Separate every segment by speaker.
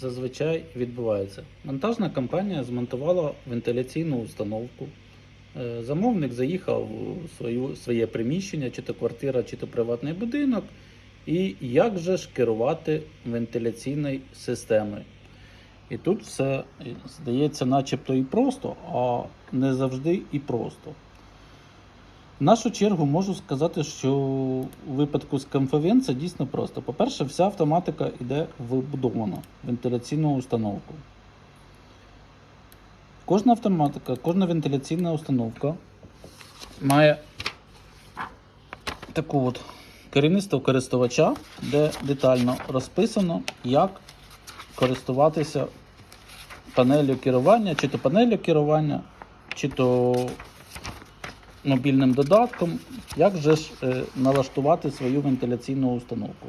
Speaker 1: зазвичай відбувається? Монтажна компанія змонтувала вентиляційну установку. Е, Замовник заїхав у свою, своє приміщення, чи то квартира, чи то приватний будинок. І як же ж керувати вентиляційною системою? І тут все е, здається, начебто і просто, а не завжди і просто. В нашу чергу можу сказати, що у випадку з КМФВН це дійсно просто. По-перше, вся автоматика йде вбудована в вентиляційну установку. Кожна автоматика, кожна вентиляційна установка має таку от керівництво користувача, де детально розписано, як користуватися панелью керування, чи то панелью керування, чи то мобільним додатком, як же ж е, налаштувати свою вентиляційну установку.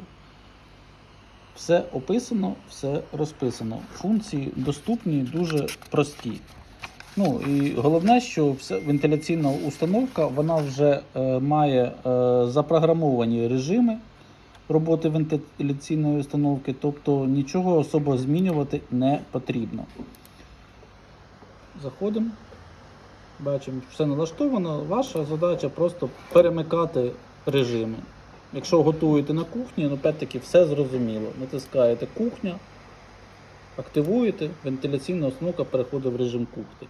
Speaker 1: Все описано, все розписано. Функції доступні, дуже прості. Ну і головне, що вся вентиляційна установка вона вже е, має е, запрограмовані режими роботи вентиляційної установки, тобто нічого особо змінювати не потрібно. Заходимо. Бачимо, все налаштовано. Ваша задача просто перемикати режими. Якщо готуєте на кухні, ну опять-таки все зрозуміло. Натискаєте кухня, активуєте, вентиляційна основка переходить в режим кухні.